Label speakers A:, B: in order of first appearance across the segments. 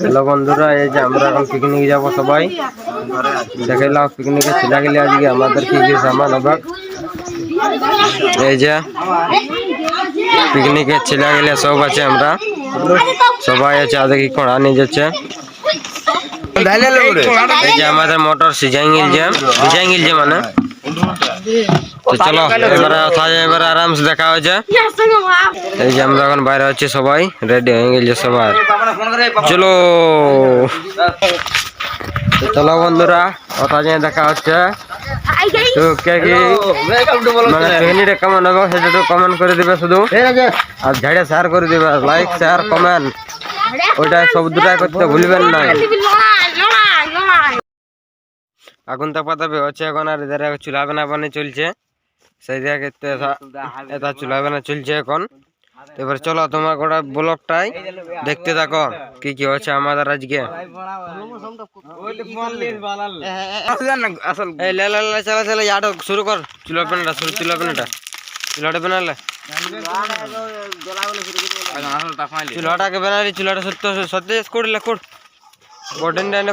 A: Hello বন্ধুরা এই যে আমরা এখন পিকনিক যাব সবাই। দেখাইলাম পিকনিকে ছিলা গেলে আজকে আমাদের কি কি সামান হবে। এই যে পিকনিকে ছিলা গেলে সব আছে আমরা। সবাই আছে আর দেখি কোড়া নিয়ে যাচ্ছে। এই যে আমাদের মোটর সিজাই গিলছে সিজাই গিলছে মানে। তো চলো দেখা হয়েছে। এই যে এখন বাইরে হচ্ছে সবাই রেডি হয়ে গেছে সবার। চলো। চলো বন্ধুরা, কথা দেখা হচ্ছে। তো কে কি? মানে পিকনিকটা কেমন হবে, সেটা একটু কমেন্ট করে দিবে শুধু। আর ঝাড়ে শেয়ার করে দিবে লাইক শেয়ার কমেন্ট ওইটা সব দুটাই করতে ভুলবেন না। আগুন তাপাতাবে হচ্ছে এখন আর এদের চুলা বেনা বানি চলছে সেই জায়গায় এটা চুলা বেনা চলছে এখন এবার চলো তোমার গোটা ব্লকটাই দেখতে থাকো কি কি হচ্ছে আমাদের আজকে শুরু কর চুলা পেনটা শুরু চুলা পেনটা চুলাটা বেনালে চুলাটাকে বেনালি চুলাটা সত্য সত্যি করলে কর বটেন ডাইনে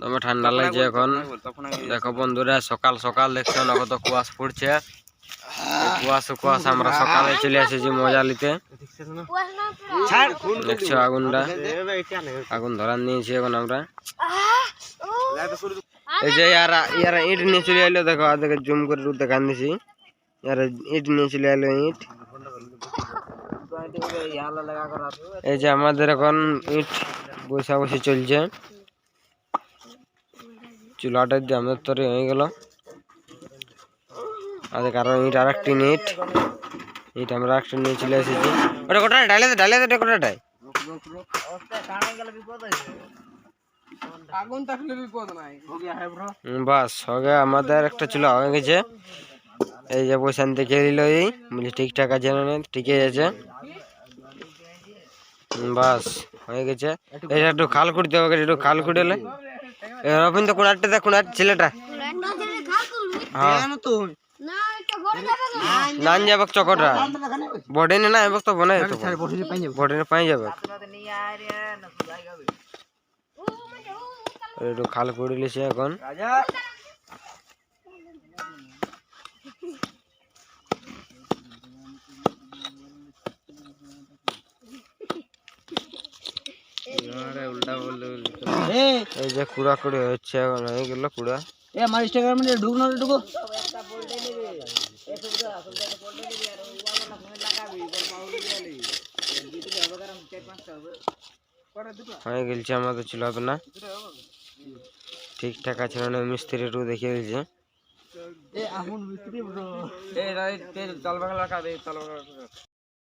A: তবে ঠান্ডা লাগছে এখন। দেখো বন্ধুরা সকাল সকাল দেখছ না কত কুয়াশ পড়ছে? কুয়াশা কুয়াশা আমরা সকালে চলে এসেছি মজা নিতে। দেখছ আগুনটা? আগুন ধরান নিয়েছি এখন আমরা। এই যে ইয়ারা ইয়ারা ইট নিয়ে চলে এলো দেখো আর দেখে জুম করে একটু দেখান দিছি। ইয়ারা ইট নিয়ে চলে এলো ইট। এই যে আমাদের এখন ইট বসা বসে চলছে চুলাটা দিয়ে আমাদের তৈরি হয়ে গেল আর কারণ ইট আর একটি ইট ইট আমরা একটা নিয়ে চলে এসেছি। ওটা কোটা ডালে ডালে দে কোটাটাই বাস হবে আমাদের একটা চুলা হয়ে গেছে। এই যে পয়সান দেখে দিল এই। বলছি ঠিকঠাক আছে না? ঠিকই আছে। বাস। হয়ে গেছে। এটা একটু খাল কুড়তে হবে একটু খাল কুড়েলে রবীন্দ্র কোনারটা দেখ কোনার ছেলেটা। হ্যাঁ। নান যাবে চকটা। বডেনে না এবার তো বনে যেত বডেনে পাই যাবে। একটু খাল কুড়িলিছে এখন। এই যে কুড়া কুড়ি হচ্ছে এখন হয়ে গেল কুড়া।
B: আমার ইনস্টাগ্রামে ঢুক না ঢুকো।
A: হয়ে গেছে আমাদের ছিল হবে না ঠিকঠাক আছে না মিস্ত্রি একটু দেখিয়ে দিয়েছে।
B: এ আমন মিস্ত্রি ব্রো
A: চল বাংলা